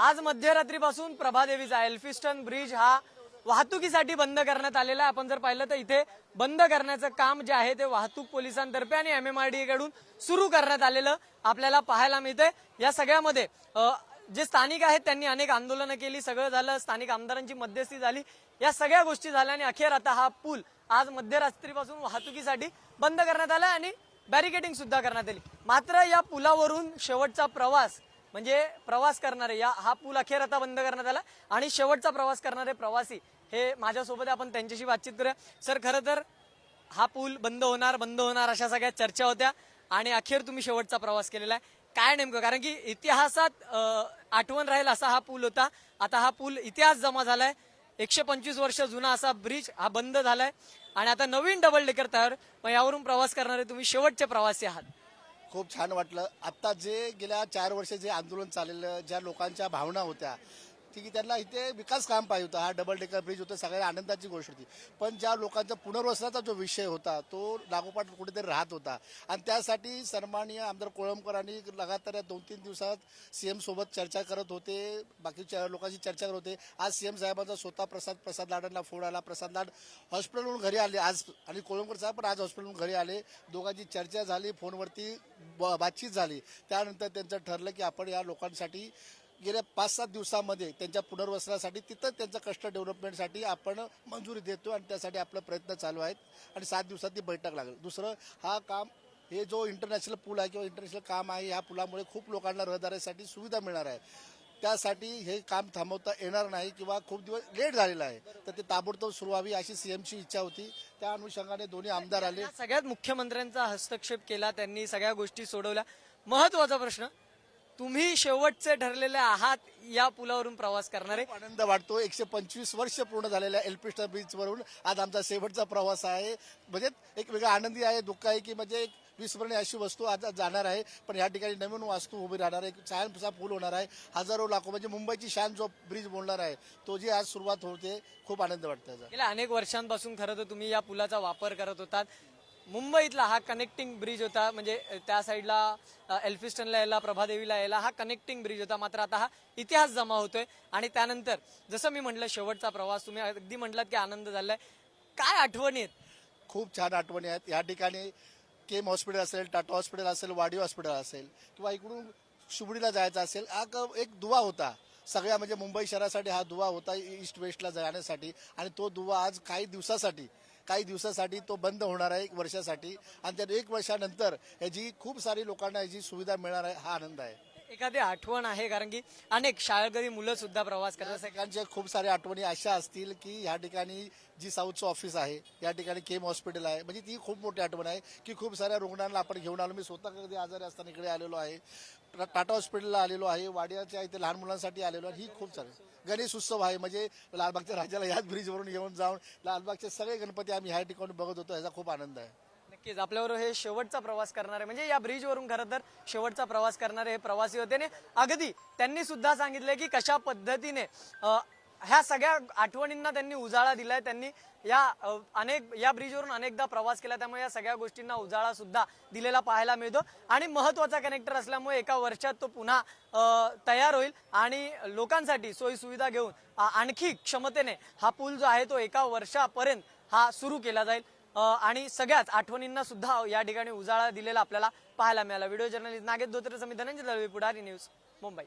आज मध्यरात्रीपासून प्रभादेवीचा Elphinstone bridge हा वाहतुकीसाठी बंद करण्यात आलेला आहे. आपण जर पाहिलं तर इथे बंद करण्याचं काम जे आहे ते वाहतूक पोलिसांतर्फे आणि एम एम आर डी कडून सुरू करण्यात आलेलं आपल्याला पाहायला मिळतंय. या सगळ्यामध्ये जे स्थानिक आहेत त्यांनी अनेक आंदोलनं केली. सगळं झालं स्थानिक आमदारांची मध्यस्थी झाली. या सगळ्या गोष्टी झाल्या आणि अखेर आता हा पूल आज मध्यरात्रीपासून वाहतुकीसाठी बंद करण्यात आला आणि बॅरिकेडिंग सुद्धा करण्यात आली. मात्र या पुलावरून शेवटचा प्रवास म्हणजे प्रवास करणारे या हा पूल अखेर आता बंद करण्यात आला. आणि शेवटचा प्रवास करणारे प्रवासी हे माझ्यासोबत आपण त्यांच्याशी बातचीत करूया. सर खरं तर हा पूल बंद होणार बंद होणार अशा सगळ्या चर्चा होत्या. आणि अखेर तुम्ही शेवटचा प्रवास केलेला आहे. काय नेमकं? कारण की इतिहासात आठवण राहील असा हा पूल होता. आता हा पूल इतिहास जमा झालाय. एकशे पंचवीस वर्ष जुना असा ब्रिज हा बंद झालाय. आणि आता नवीन डबल डेकर तयार. मग यावरून प्रवास करणारे तुम्ही शेवटचे प्रवासी आहात. खूप छान वाटलं. आत्ता जे गेल्या चार वर्ष जे आंदोलन चाललेलं ज्या लोकांच्या भावना होत्या ठीक आहे त्यांना इथे विकास काम पाहिजे होता. हा डबल डेकर ब्रिज होतं सगळ्या आनंदाची गोष्ट होती. पण ज्या लोकांचा पुनर्वसनाचा जो विषय होता तो लागोपाठ कुठेतरी राहत होता. आणि त्यासाठी सन्माननीय आमदार कोळंबकरांनी लगातार या दोन तीन दिवसात सी सोबत चर्चा करत होते. बाकीच्या लोकांशी चर्चा करत होते. आज सीएम साहेबांचा स्वतः प्रसाद प्रसाद लाडांना फोन आला. प्रसाद लाड हॉस्पिटलवरून घरी आले. आज आणि कोळंबकर साहेब पण आज हॉस्पिटलवरून घरी आले. दोघांची चर्चा झाली. फोनवरती ब- बातचीत झाली. त्यानंतर त्यांचं ठरलं की आपण या लोकांसाठी गेल्या पाच सात दिवसामध्ये त्यांच्या पुनर्वसनासाठी तिथं त्यांचं कष्ट डेव्हलपमेंटसाठी आपण मंजुरी देतो आणि त्यासाठी आपला प्रयत्न चालू आहेत. आणि सात दिवसात ती बैठक लागेल. दुसरं हा काम हे जो इंटरनॅशनल पूल आहे किंवा इंटरनॅशनल काम आहे ह्या पुलामुळे खूप लोकांना रहदारीसाठी सुविधा मिळणार आहे. त्यासाठी हे काम थांबवता येणार नाही किंवा खूप दिवस लेट झालेलं आहे. तर ते ताबडतोब सुरू व्हावी अशी सीएमची इच्छा होती. त्या अनुषंगाने दोन्ही आमदार आले. सगळ्यात मुख्यमंत्र्यांचा हस्तक्षेप केला त्यांनी सगळ्या गोष्टी सोडवल्या. महत्त्वाचा प्रश्न तुम्ही शेवटचे ठरलेले आहात या पुलावरून प्रवास करणारे. आनंद वाटतो. एकशे पंचवीस वर्ष पूर्ण झालेल्या एल्पिस्टर बीच वरून आज आमचा शेवटचा प्रवास आहे. म्हणजे एक वेगळा आनंदी आहे दुःख आहे की म्हणजे एक विस्मरणीय अशी वस्तू आज जाणार आहे. पण या ठिकाणी नवीन वास्तू उभी राहणार आहे. एक छानसा पूल होणार आहे. हजारो लाखो म्हणजे मुंबईची शान जो ब्रिज बोलणार आहे तो जी आज सुरुवात होते खूप आनंद वाटतो गेल्या अनेक वर्षांपासून खरं तर तुम्ही या पुलाचा वापर करत होतात. मुंबईतला हा कनेक्टिंग ब्रिज होता. म्हणजे त्या साईडला एल्फिस्टनला यायला प्रभादेवीला यायला हा कनेक्टिंग ब्रिज होता. मात्र आता हा इतिहास जमा होतोय. आणि त्यानंतर जसं मी म्हटलं शेवटचा प्रवास तुम्ही अगदी म्हटलात की आनंद झालाय. काय आठवणी आहेत? खूप छान आठवणी आहेत. या ठिकाणी केम हॉस्पिटल असेल टाटा हॉस्पिटल असेल वाडी हॉस्पिटल असेल किंवा इकडून शिबडीला जायचं असेल हा क- एक दुवा होता. सगळ्या म्हणजे मुंबई शहरासाठी हा दुवा होता ईस्ट वेस्टला जाण्यासाठी. आणि तो दुवा आज काही दिवसासाठी काही दिवसासाठी तो बंद होणार आहे एक वर्षासाठी. आणि त्या एक वर्षानंतर याची खूप सारी लोकांना याची सुविधा मिळणार आहे हा आनंद आहे. एखादी आठवण आहे कारण की अनेक शाळकरी मुलं सुद्धा प्रवास करतात सगळ्यांच्या खूप साऱ्या आठवणी अशा असतील की ह्या ठिकाणी जी साऊथचं ऑफिस आहे या ठिकाणी केम हॉस्पिटल आहे म्हणजे ती खूप मोठी आठवण आहे की खूप साऱ्या रुग्णांना आपण घेऊन आलो. मी स्वतः कधी आजारी असताना इकडे आलेलो आहे. टाटा हॉस्पिटलला आलेलो आहे वाडियाच्या इथे लहान मुलांसाठी आलेलो आहे ही खूप चालेल गणेश उत्सव आहे म्हणजे लालबागच्या राजाला याच ब्रिजवरून येऊन जाऊन लालबागचे सगळे गणपती आम्ही ह्या ठिकाणी बघत होतो याचा खूप आनंद आहे. नक्कीच आपल्यावर हे शेवटचा प्रवास करणारे म्हणजे या ब्रिजवरून खरं तर शेवटचा प्रवास करणारे हे प्रवासी होते. आणि अगदी त्यांनी सुद्धा सांगितले की कशा पद्धतीने ह्या सगळ्या आठवणींना त्यांनी उजाळा दिलाय. त्यांनी या अनेक या ब्रिजवरून अनेकदा प्रवास केला. त्यामुळे या सगळ्या गोष्टींना उजाळा सुद्धा दिलेला पाहायला मिळतो. आणि महत्त्वाचा कनेक्टर असल्यामुळे एका वर्षात तो पुन्हा तयार होईल. आणि लोकांसाठी सोयीसुविधा घेऊन आणखी क्षमतेने हा पूल जो आहे तो एका वर्षापर्यंत हा सुरू केला जाईल. आणि सगळ्याच आठवणींना सुद्धा या ठिकाणी उजाळा दिलेला आपल्याला पाहायला मिळाला. व्हिडिओ जर्नलिस्ट नागेश धोत्रेचा मी धनंजय दळवी पुढारी न्यूज मुंबई.